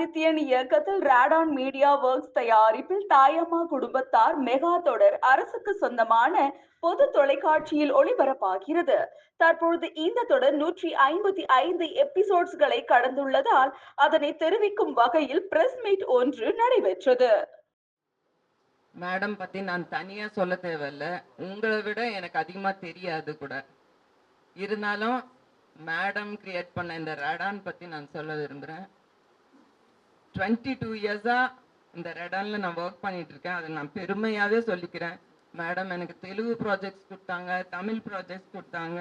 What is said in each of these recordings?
ஆதித்யன் இயக்கத்தில் Radaan media works தயாரிப்பில் தாயம்மா குடும்பத்தார் மெகா தொடர் அரசுக்கு சொந்தமான பொது தொலைக்காட்சியில் ஒளிபரப்பாகிறது. தற்பொழுது இந்த தொடர் நூற்றி ஐம்பத்தி ஐந்து எபிசோட்ஸ்களை கடந்துள்ளதால் அதனை தெரிவிக்கும் வகையில் பிரஸ் மீட் ஒன்று நடைபெற்றது. மேடம் பத்தி நான் தனியா சொல்ல தேவையில்ல. உங்களை விட எனக்கு அதிகமா தெரியாது கூட. இருந்தாலும் மேடம் கிரியேட் பண்ண இந்த ரேடான் பத்தி நான் சொல்ல விரும்புறேன். டுவெண்ட்டி டூ இயர்ஸாக இந்த ரெடனில் நான் ஒர்க் பண்ணிட்டு இருக்கேன் அதை நான் பெருமையாகவே சொல்லிக்கிறேன். மேடம் எனக்கு தெலுங்கு ப்ராஜெக்ட்ஸ் கொடுத்தாங்க தமிழ் ப்ராஜெக்ட்ஸ் கொடுத்தாங்க.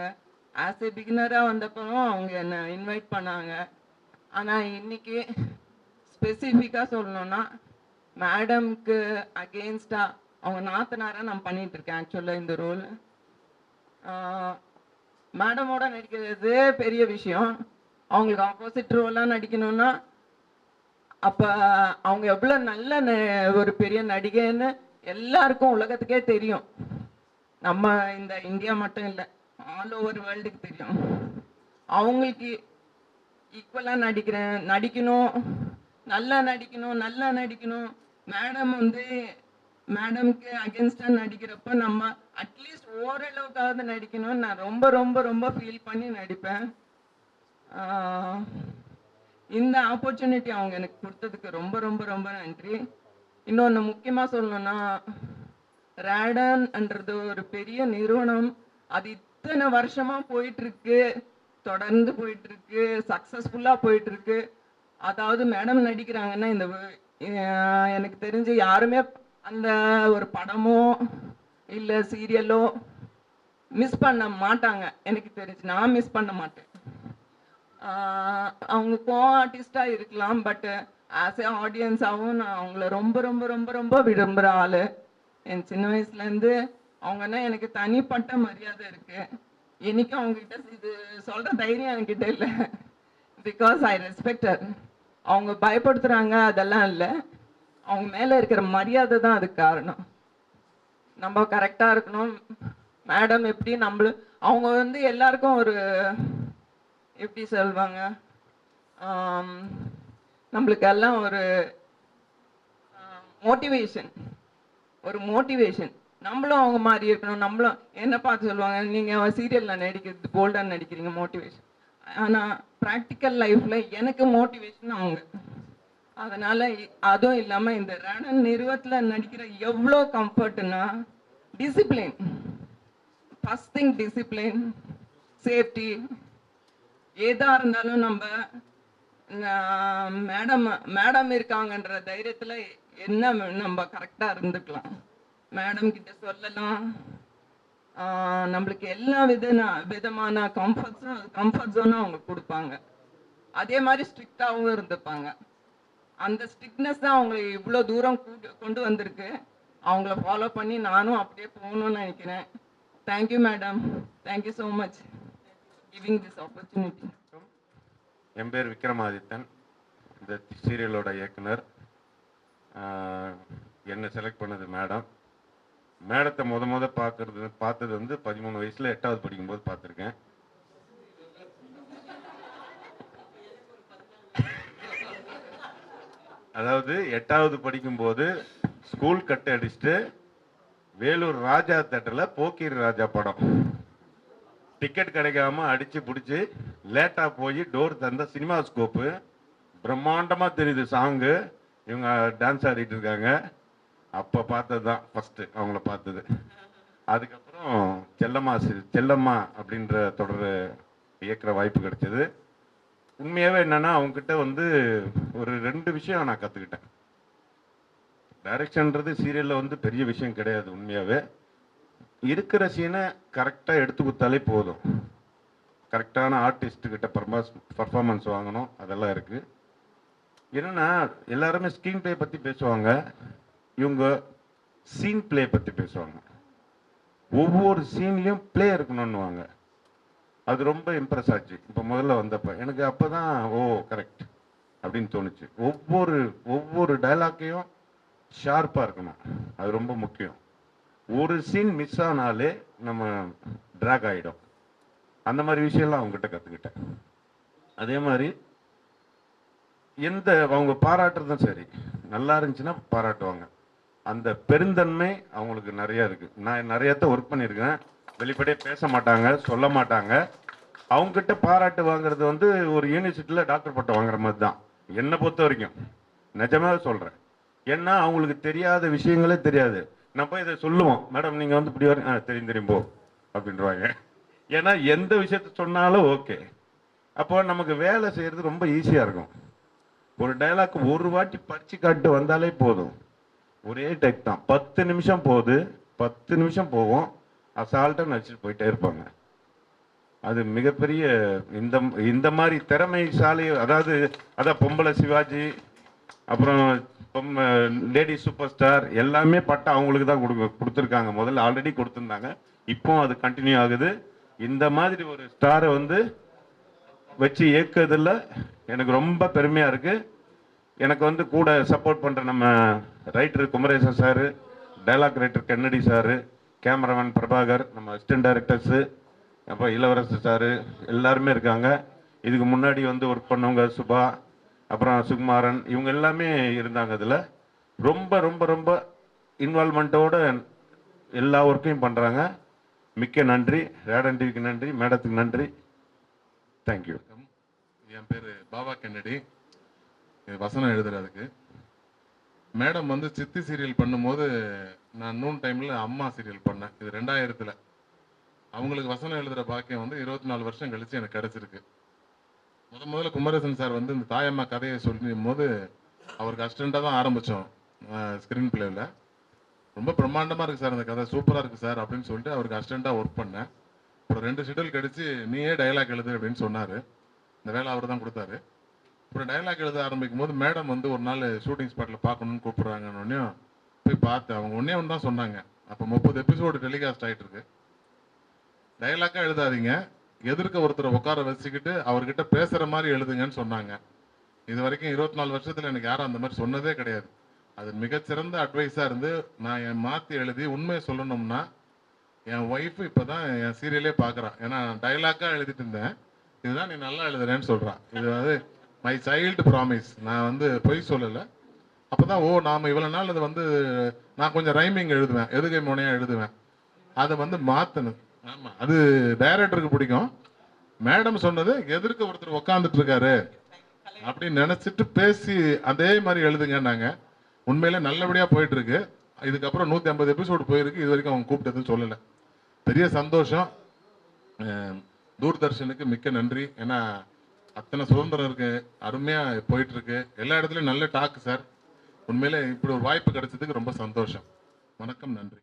ஆஸ் ஏ பிகினராக வந்தப்பவும் அவங்க என்னை இன்வைட் பண்ணாங்க. ஆனால் இன்னைக்கு ஸ்பெசிஃபிக்காக சொல்லணும்னா மேடம்க்கு அகெயின்ஸ்டா அவங்க நாத்தனாராக நான் பண்ணிட்டு இருக்கேன் ஆக்சுவலாக இந்த ரோல் மேடமோட நடிக்கிறது பெரிய விஷயம். அவங்களுக்கு ஆப்போசிட் ரோலாக நடிக்கணும்னா அப்போ அவங்க எவ்வளோ நல்ல ந- ஒரு பெரிய நடிகைன்னு எல்லாருக்கும் உலகத்துக்கே தெரியும். நம்ம இந்த இந்தியா மட்டும் இல்லை ஆல் ஓவர் வேர்ல்டுக்கு தெரியும். அவங்களுக்கு ஈக்குவலாக நடிக்கிறேன் நடிக்கணும் நல்லா நடிக்கணும் நல்லா நடிக்கணும். மேடம் வந்து மேடம்க்கு அகேன்ஸ்டாக நடிக்கிறப்ப நம்ம அட்லீஸ்ட் ஓரளவுக்காவது நடிக்கணும்னு நான் ரொம்ப ரொம்ப ரொம்ப ஃபீல் பண்ணி நடிப்பேன். இந்த ஆப்பர்ச்சுனிட்டி அவங்க எனக்கு கொடுத்ததுக்கு ரொம்ப ரொம்ப ரொம்ப நன்றி. இன்னொன்று முக்கியமாக சொல்லணும்னா ரேடன்ன்றது ஒரு பெரிய நிறுவனம். அது இத்தனை வருஷமாக போயிட்டுருக்கு. தொடர்ந்து போயிட்டுருக்கு. சக்ஸஸ்ஃபுல்லாக போயிட்டுருக்கு. அதாவது மேடம் நடிக்கிறாங்கன்னா இந்த எனக்கு தெரிஞ்சு யாருமே அந்த ஒரு படமோ இல்லை சீரியலோ மிஸ் பண்ண மாட்டாங்க. எனக்கு தெரிஞ்சு நான் மிஸ் பண்ண மாட்டேன். அவங்க கோ ஆர்டிஸ்டாக இருக்கலாம் பட் ஆஸ் ஏ ஆடியன்ஸாகவும் நான் அவங்கள ரொம்ப ரொம்ப ரொம்ப ரொம்ப விரும்புகிற ஆள். என் சின்ன வயசுலேருந்து அவங்கன்னா எனக்கு தனிப்பட்ட மரியாதை இருக்குது இன்றைக்கும் அவங்ககிட்ட இது சொல்கிற தைரியம் என்கிட்ட இல்லை. பிகாஸ் ஐ ரெஸ்பெக்டர் அவங்க பயப்படுத்துகிறாங்க அதெல்லாம் இல்லை. அவங்க மேலே இருக்கிற மரியாதை தான் அதுக்கு காரணம். நம்ம கரெக்டாக இருக்கணும். மேடம் எப்படி நம்மளும் அவங்க வந்து எல்லாருக்கும் ஒரு எப்படி சொல்வாங்க? நம்மளுக்கெல்லாம் நம்மளுக்கு எல்லாம் ஒரு மோட்டிவேஷன் ஒரு மோட்டிவேஷன் நம்மளும் அவங்க மாதிரி இருக்கணும். நம்மளும் என்ன பார்த்து சொல்லுவாங்க? நீங்கள் சீரியலில் நடிக்கிறது போல்டாக நடிக்கிறீங்க மோட்டிவேஷன் ஆனால் ப்ராக்டிக்கல் லைஃப்பில் எனக்கு மோட்டிவேஷன் அவங்க. அதனால் அதுவும் இல்லாமல் இந்த ரணன் நிறுவத்தில் நடிக்கிற எவ்வளோ கம்ஃபர்ட்னா discipline first thing discipline safety ஏதா இருந்தாலும் நம்ம மேடம் மேடம் இருக்காங்கன்ற தைரியத்துல என்ன நம்ம கரெக்டா இருந்துக்கலாம். மேடம் கிட்ட சொல்லலாம். நம்மளுக்கு எல்லா வித விதமான கம்ஃபர்ட்ஸும் கம்ஃபர்ட் ஜோனும் அவங்க கொடுப்பாங்க. அதே மாதிரி ஸ்ட்ரிக்டாகவும் இருந்துப்பாங்க. அந்த ஸ்ட்ரிக்ட்னஸ் தான் அவங்களை இவ்வளோ தூரம் கொண்டு வந்திருக்கு. அவங்கள ஃபாலோ பண்ணி நானும் அப்படியே போகணும்னு நினைக்கிறேன். Thank you madam thank you so much giving this opportunity என் பேர் விக்ரமாதித்தன். இந்த சீரியலோட இயக்குனர். என்னை செலக்ட் பண்ணது மேடம் மேடத்தை முத முத பார்க்கறது பார்த்தது வந்து பதிமூணு வயசுல எட்டாவது படிக்கும்போது பார்த்துருக்கேன் அதாவது எட்டாவது படிக்கும்போது ஸ்கூல் கட்டை அடிச்சுட்டு வேலூர் ராஜா தேட்டரில் போக்கீர் ராஜா படம். டிக்கெட் கிடைக்காம அடிச்சு பிடிச்சி லேட்டாக போய் டோர் தந்த சினிமா ஸ்கோப்பு பிரம்மாண்டமாக தெரியுது சாங்கு இவங்க டான்ஸ் ஆடிட்டு இருக்காங்க. அப்போ பார்த்தது தான் ஃபஸ்ட்டு அவங்கள பார்த்தது. அதுக்கப்புறம் செல்லம்மா செல்லம்மா அப்படின்ற தொடர் இயக்கிற வாய்ப்பு கிடைச்சது. உண்மையாகவே என்னென்னா அவங்ககிட்ட வந்து ஒரு ரெண்டு விஷயம் நான் கற்றுக்கிட்டேன் டைரக்ஷன்ன்றது சீரியலில் வந்து பெரிய விஷயம் கிடையாது உண்மையாகவே இருக்கிற சீனை கரெக்டாக எடுத்து கொடுத்தாலே போதும். கரெக்டான ஆர்டிஸ்ட்டுக்கிட்ட பர்மாஸ் பர்ஃபார்மன்ஸ் வாங்கணும். அதெல்லாம் இருக்குது என்னென்னா எல்லாருமே ஸ்க்ரீன் ப்ளே பற்றி பேசுவாங்க. இவங்க சீன் ப்ளே பற்றி பேசுவாங்க. ஒவ்வொரு சீன்லேயும் ப்ளே இருக்கணும்னுவாங்க. அது ரொம்ப இம்ப்ரெஸ் ஆச்சு. இப்போ முதல்ல வந்தப்போ எனக்கு அப்போ தான் ஓ கரெக்ட் அப்படின்னு தோணுச்சு. ஒவ்வொரு ஒவ்வொரு டைலாக்கையும் ஷார்ப்பாக இருக்கணும். அது ரொம்ப முக்கியம். ஒரு சீன் மிஸ் ஆனாலே நம்ம ட்ராக் ஆகிடும் அந்த மாதிரி விஷயம்லாம் அவங்ககிட்ட கற்றுக்கிட்டேன் அதே மாதிரி எந்த அவங்க பாராட்டுறதும் சரி. நல்லா இருந்துச்சுன்னா பாராட்டுவாங்க. அந்த பெருந்தன்மை அவங்களுக்கு நிறைய இருக்குது நான் நிறையத்த ஒர்க் பண்ணியிருக்கேன் வெளிப்படையாக பேச மாட்டாங்க சொல்ல மாட்டாங்க. அவங்ககிட்ட பாராட்டு வாங்குறது வந்து ஒரு யூனிவர்சிட்டியில் டாக்டர் பட்டம் வாங்குற மாதிரி தான். என்னை பொறுத்த வரைக்கும். நிஜமாவே சொல்கிறேன் ஏன்னா அவங்களுக்கு தெரியாத விஷயங்களே தெரியாது. நம்ம இதை சொல்லுவோம். மேடம் நீங்கள் வந்து இப்படி வர தெரியும் தெரியும் போ அப்படின்றவாங்க. ஏன்னா எந்த விஷயத்த சொன்னாலும் ஓகே. அப்போ நமக்கு வேலை செய்யறது ரொம்ப ஈஸியாக இருக்கும். ஒரு டைலாக் ஒரு வாட்டி படிச்சு காட்டு வந்தாலே போதும். ஒரே டெக் தான். பத்து நிமிஷம் போகுது. பத்து நிமிஷம் போகும். அசால்ட்டாக நடிச்சுட்டு போயிட்டே இருப்பாங்க. அது மிகப்பெரிய இந்த இந்த மாதிரி திறமைசாலி அதாவது அதான் பொம்பளை சிவாஜி அப்புறம் லேடி சூப்பர் ஸ்டார் எல்லாமே பட்டம் அவங்களுக்கு தான் கொடுக்க கொடுத்துருக்காங்க. முதல்ல ஆல்ரெடி கொடுத்துருந்தாங்க. இப்போ அது கண்டினியூ ஆகுது. இந்த மாதிரி ஒரு ஸ்டாரை வந்து வச்சு இயக்குறதுல எனக்கு ரொம்ப பெருமையாக இருக்குது எனக்கு வந்து கூட சப்போர்ட் பண்ணுற நம்ம writer Kumaresan sir dialogue writer Kennedy sir cameraman Prabhakar நம்ம அசிஸ்டன்ட் டைரக்டர்ஸு அப்புறம் இளவரசர் சார் எல்லாருமே இருக்காங்க. இதுக்கு முன்னாடி வந்து ஒர்க் பண்ணவங்க சுபா அப்புறம் சுகுமாரன் இவங்க எல்லாமே இருந்தாங்க அதில். ரொம்ப ரொம்ப ரொம்ப இன்வால்மெண்ட்டோடு எல்லா ஒர்க்கையும் பண்ணுறாங்க மிக்க நன்றி. ரேடன் டிவிக்கு நன்றி. மேடத்துக்கு நன்றி. தேங்க்யூ என் பேர் பாபா கென்னடி. வசனம் எழுதுறதுக்கு மேடம் வந்து சித்தி சீரியல் பண்ணும்போது நான் நூன் டைமில் அம்மா சீரியல் பண்ணேன். இது ரெண்டாயிரத்தில். அவங்களுக்கு வசனம் எழுதுகிற பாக்கியம் வந்து இருபத்தி நாலு வருஷம் கழித்து எனக்கு கிடச்சிருக்கு. முத முதல்ல குமரசன் சார் வந்து இந்த தாயம்மா கதையை சொல்லும் போது அவருக்கு அசிஸ்டண்ட்டாக தான் ஆரம்பித்தோம் ஸ்க்ரீன் பிளேவில் ரொம்ப பிரம்மாண்டமாக இருக்குது சார் அந்த கதை சூப்பராக இருக்குது சார் அப்படின்னு சொல்லிட்டு அவருக்கு அசிஸ்டண்ட்டாக ஒர்க் பண்ணேன். அப்புறம் ரெண்டு ஷெட்யூல் கடிச்சு நீயே டயலாக் எழுது அப்படின்னு சொன்னார். இந்த வேலை அவர் தான் கொடுத்தாரு. அப்புறம் டயலாக் எழுத ஆரம்பிக்கும் போது மேடம் வந்து ஒரு நாள் ஷூட்டிங் ஸ்பாட்டில் பார்க்கணும்னு கூப்பிட்றாங்கன்னு போய் பார்த்தேன் அவங்க ஒன்றே ஒன்று தான் சொன்னாங்க. அப்போ முப்பது எபிசோடு டெலிகாஸ்ட் ஆகிட்டு இருக்கு. டைலாக்காக எழுதாதீங்க. எதிர்க்க ஒருத்தரை உட்கார வச்சுக்கிட்டு அவர்கிட்ட பேசுகிற மாதிரி எழுதுங்கன்னு சொன்னாங்க. இது வரைக்கும் இருபத்தி நாலு வருஷத்தில் எனக்கு யாரும் அந்த மாதிரி சொன்னதே கிடையாது. அது மிகச்சிறந்த அட்வைஸாக இருந்து நான் என் மாற்றி எழுதி உண்மையை சொல்லணும்னா என் ஒய்ஃப் இப்போ தான் என் சீரியலே பார்க்குறான் ஏன்னா நான் டைலாக்காக எழுதிட்டு இருந்தேன். இதுதான் நீ நல்லா எழுதுறேன்னு சொல்கிறான் இது வந்து மை சைல்டு ப்ராமிஸ் நான் வந்து பொய் சொல்லலை. அப்போ தான் ஓ நாம் இவ்வளோ நாள் அது வந்து நான் கொஞ்சம் ரைமிங் எழுதுவேன். எதுகை முனையாக எழுதுவேன். அதை வந்து மாற்றணும் ஆமாம் அது டைரக்டருக்கு பிடிக்கும். மேடம் சொன்னது எதிர்க்க ஒருத்தர் உக்காந்துட்டு இருக்காரு அப்படின்னு நினச்சிட்டு பேசி அதே மாதிரி எழுதுங்கன்னாங்க. உண்மையில நல்லபடியாக போயிட்டு இருக்கு இதுக்கப்புறம் நூற்றி ஐம்பது எபிசோடு போயிருக்கு. இது வரைக்கும் அவங்க கூப்பிட்டதுன்னு சொல்லலை. பெரிய சந்தோஷம். தூர்தர்ஷனுக்கு மிக்க நன்றி. ஏன்னா அத்தனை சுதந்திரம் இருக்கு. அருமையாக போயிட்டு இருக்கு எல்லா இடத்துலையும் நல்ல டாக்கு சார் உண்மையிலே இப்படி ஒரு வாய்ப்பு கிடைச்சதுக்கு ரொம்ப சந்தோஷம். வணக்கம் நன்றி.